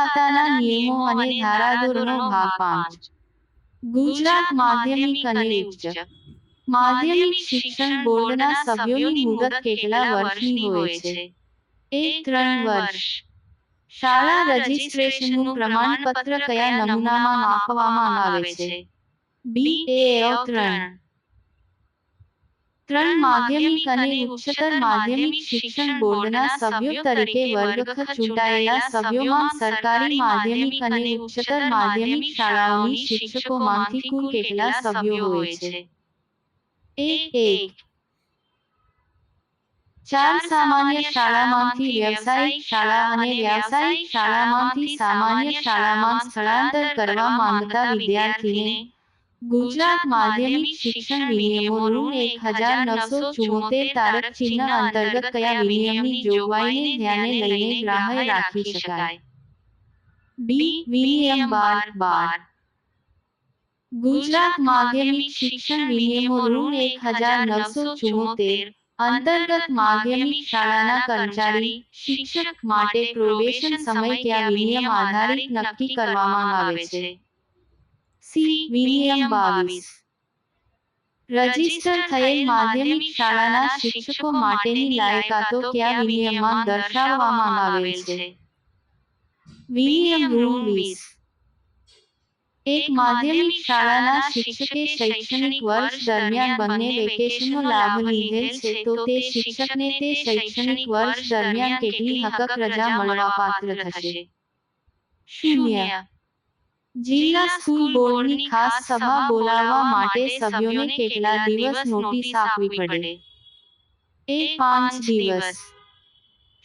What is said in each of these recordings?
ખાતાના નિયમો અને ધારાધોરણો ભાગ પાંચ ગુજરાત માધ્યમિક અને ઉચ્ચ માધ્યમિક શિક્ષણ બોર્ડના સભ્યોની મુદત કેટલા વર્ષની હોય છે એક ત્રણ વર્ષ શાળા રજીસ્ટ્રેશનનું પ્રમાણપત્ર કયા નમૂનામાં આપવામાં આવે છે બી એ ત્રણ ત્રણ માધ્યમિક અને ઉચ્ચતર માધ્યમિક શિક્ષણ બોર્ડના સભ્યો તરીકે વર્ગખત ચૂંટાયેલા સભ્યોમાં સરકારી માધ્યમિક અને ઉચ્ચતર માધ્યમિક શાળાઓની શિક્ષકોમાંથી કુલ કેટલા સભ્યો હોય છે ચાર સામાન્ય શાળામાંથી વ્યવસાયિક શાળા અને વ્યવસાયિક શાળામાંથી સામાન્ય શાળામાં સ્થળાંતર કરવા માંગતા વિદ્યાર્થીને ગુજરાત માધ્યમિક શિક્ષણ નિયમો એક હજાર નવસો ચુમ્મોતેર તારક ચિહ્ન અંતર્ગત કયા વિનિયમની જોગવાઈને ધ્યાને લઈને ગ્રાહ્ય રાખી શકાય ડી વિનિયમ બાર બાર ગુજરાત માધ્યમિક શિક્ષણ નિયમો રૂલ એક હજાર નવસો ચુમ્મોતેર અંતર્ગત માધ્યમિક શાળાના કર્મચારી શિક્ષક માટે પ્રોબેશન સમય કયા વિનિયમ આધારિત નક્કી કરવામાં આવે છે સી વીવીએમ બાવીસ રજીસ્ટર થયેલ માધ્યમિક શાળાના શિક્ષકો માટેની લાયકાતો કયા વિનિયમમાં દર્શાવવામાં આવેલ છે વિનિયમ રૂલ વીસ એક માધ્યમિક શાળાના શિક્ષકે શૈક્ષણિક વર્ષ દરમિયાન બંને વેકેશનનો લાભ લીધેલ છે તો તે શિક્ષકને તે શૈક્ષણિક વર્ષ દરમિયાન કેટલી હકક રજા મળવાપાત્ર થશે શૂન્ય જિલ્લા સ્કૂલ બોર્ડની ખાસ સભા બોલાવવા માટે સભ્યોને કેટલા દિવસ નોટિસ આપવી પડે એ પાંચ દિવસ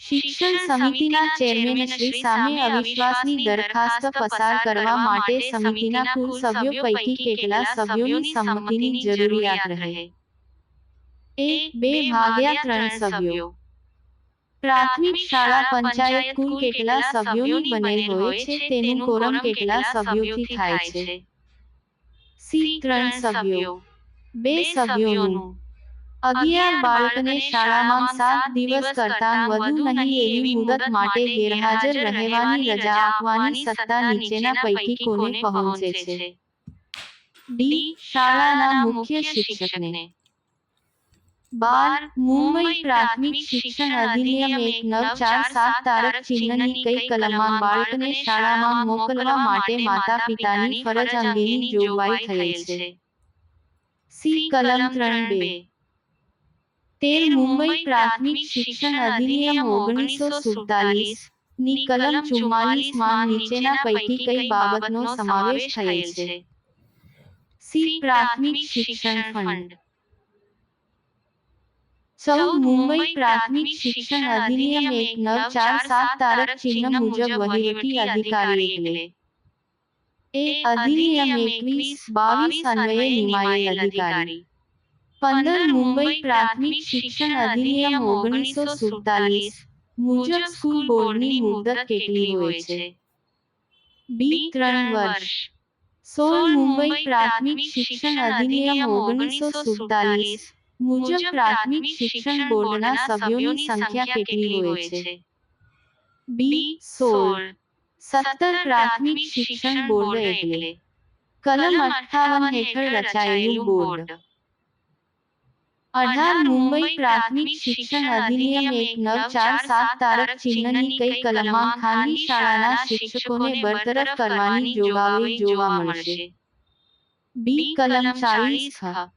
શિક્ષણ સમિતિના ચેરમેન શ્રી સામે અવિશ્વાસની દરખાસ્ત પસાર કરવા માટે સમિતિના કુલ સભ્યો પૈકી કેટલા સભ્યોની સંમતિની જરૂરિયાત રહે એક બે ભાગ્યા ત્રણ સભ્યો પ્રાથમિક શાળા પંચાયત કુલ કેટલા સભ્યોની બનેલ હોય છે તેનું કોરમ કેટલા સભ્યોથી થાય છે સી ત્રણ સભ્યો બે સભ્યોનું અગિયાર બાળકને શાળામાં સાત દિવસ કરતા વધુ નહીં એવી મુદત માટે ગેરહાજર રહેવાની રજા આપવાની સત્તા નીચેના પૈકી કોને પહોંચે છે ડી શાળાના મુખ્ય શિક્ષકને બાર મુંબઈ પ્રાથમિક શિક્ષણ અધિનિયમ એક નવ ચાર સાત તારક ચિહ્નની કઈ કલમમાં બાળકને શાળામાં મોકલવા માટે માતા પિતાની ફરજ અંગેની જોગવાઈ થયેલ છે સી કલમ ત્રણ બે તેર મુંબઈ પ્રાથમિક શિક્ષણ અધિનિયમ ઓગણીસો સુડતાલીસ ની કલમ ચુમ્માલીસ માં નીચેના પૈકી કઈ બાબતનો સમાવેશ થયેલ છે સી પ્રાથમિક શિક્ષણ ફંડ सौ मुंबई प्राथमिक शिक्षण अधिनियम एक नौ चार सात तारक चिन्ह मुजब वहीवटी अधिकारी निकले अधिनियम इक्कीस बावीस अधिकारी पंदर मुंबई प्राथमिक शिक्षण अधिनियम ओगनीस सौ सुड़तालीस मुजब स्कूल बोर्ड ने मुद्दत केटली हुए छे बी त्रण वर्ष सोल मुंबई प्राथमिक शिक्षण अधिनियम ओगनीस सौ सुड़तालीस प्राथमिक शिक्षण बोलना सभ्यों की संख्या कितनी हुए सत्तर प्राथमिक शिक्षण बोर्ड कलम अठावन हेठल रचायेलू बोर्ड अठार मुंबई प्राथमिक शिक्षण अधिनियम एक नव चार सात तारक चिन्ह की कई कलमा खानी शाला शिक्षकों ने बरतरफ करवानी जोगावे जोवा बी कलम चालीस था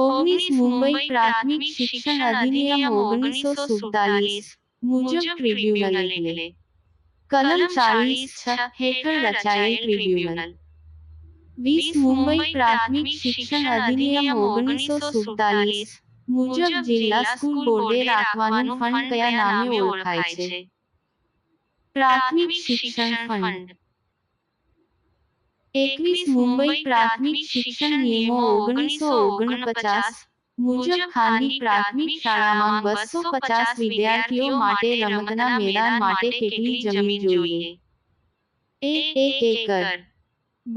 ઓગણીસ મુંબઈ પ્રાથમિક શિક્ષણ અધિનિયમ ઓગણીસો સુડતાલીસ મુજબ ટ્રિબ્યુનલ એટલે કલમ ચાલીસ છ હેઠળ રચાયેલ ટ્રિબ્યુનલ વીસ મુંબઈ પ્રાથમિક શિક્ષણ અધિનિયમ ઓગણીસો સુડતાલીસ મુજબ જિલ્લા સ્કૂલ બોર્ડે રાખવાનું ફંડ કયા નામે ઓળખાય છે પ્રાથમિક શિક્ષણ ફંડ एकवीस मुंबई प्राथमिक शिक्षण नियमों ओगनीसो ओगन पचास मुजब खानी प्राथमिक शाला बसो पचास विद्यार्थियों माटे रमतना मेदान एक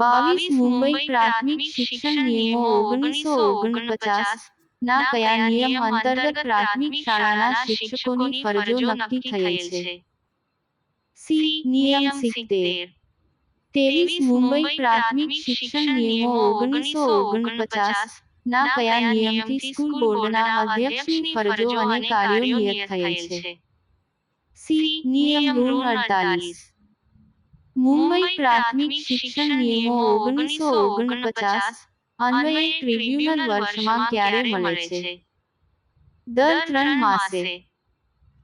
एक मुंबई प्राथमिक शिक्षण नियमों ओगनीसो ओगन पचास ना कया नियम अंतर्गत प्राथमिक शाला ना शिक्षकों की फरजों नक्की थे सी नियम सिक्तेर ત્રેવીસ મુંબઈ પ્રાથમિક શિક્ષણ નિયમો ઓગણીસો ઓગણપચાસ ના કયા નિયમથી સ્કૂલ બોર્ડના અધ્યક્ષની ફરજો અને કાર્યો નિયત થયેલ છે સી નિયમ રૂલ અડતાલીસ મુંબઈ પ્રાથમિક શિક્ષણ નિયમો ઓગણીસો ઓગણપચાસ અન્વયે ટ્રિબ્યુનલ વર્ષમાં ક્યારે મળે છે દર ત્રણ માસે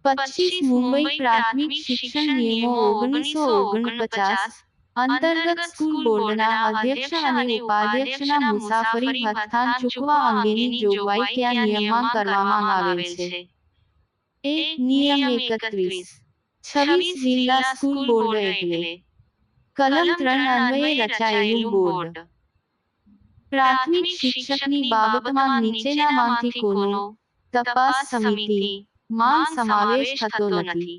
પચીસ મુંબઈ પ્રાથમિક શિક્ષણ નિયમો ઓગણીસો ઓગણપચાસ અંતર્ગત સ્કૂલ બોર્ડના અધ્યક્ષ અને ઉપાધ્યક્ષના મુસાફરી ભથ્થાન ચૂકવા અંગેની જોગવાઈ ત્યાં નિયમમાં કરવામાં આવેલ છે એ નિયમ એકત્રીસ છવ્વીસ જિલ્લા સ્કૂલ બોર્ડ એટલે કલમ ત્રણ અન્વયે રચાયેલું બોર્ડ પ્રાથમિક શિક્ષકની બાબતમાં નીચેના માંથી કોનો તપાસ સમિતિ માં સમાવેશ થતો નથી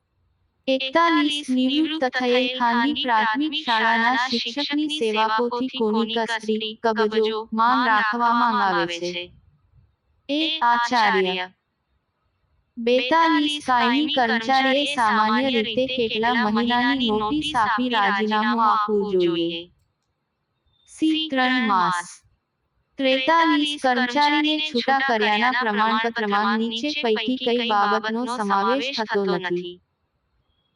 એકતાલીસ નિવૃત્ત થયેલ ખાનગી પ્રાથમિક શાળાના શિક્ષકની સેવાકોથી કોની કસ્ત્રી કબજો માં રાખવામાં આવે છે એ આચાર્ય બેતાલીસ કાયમી કર્મચારીએ સામાન્ય રીતે કેટલા મહિનાની નોટિસ આપી રાજીનામું આપવું જોઈએ સી ત્રણ માસ ત્રેતાલીસ કર્મચારીને છૂટા કર્યાના પ્રમાણપત્રમાં નીચે પૈકી કઈ બાબતનો સમાવેશ થતો નથી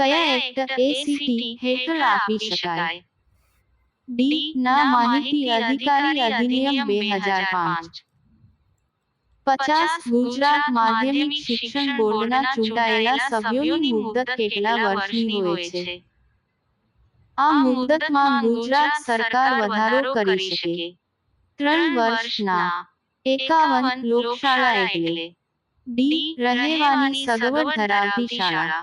કયા એક્ટ એસીટી હેઠળ આવી શકાય D ના માહિતી અધિકારી અધિનિયમ 2005 50 ગુજરાત માધ્યમિક શિક્ષણ બોર્ડના જૂટાએલા સભ્યોની મુદત કેટલા વર્ષની હોય છે આ મુદતમાં ગુજરાત સરકાર વધારો કરી શકે 3 વર્ષના 51 લોકશાળા એટલે D રહેવાની સગવડ ધરાવતી શાળા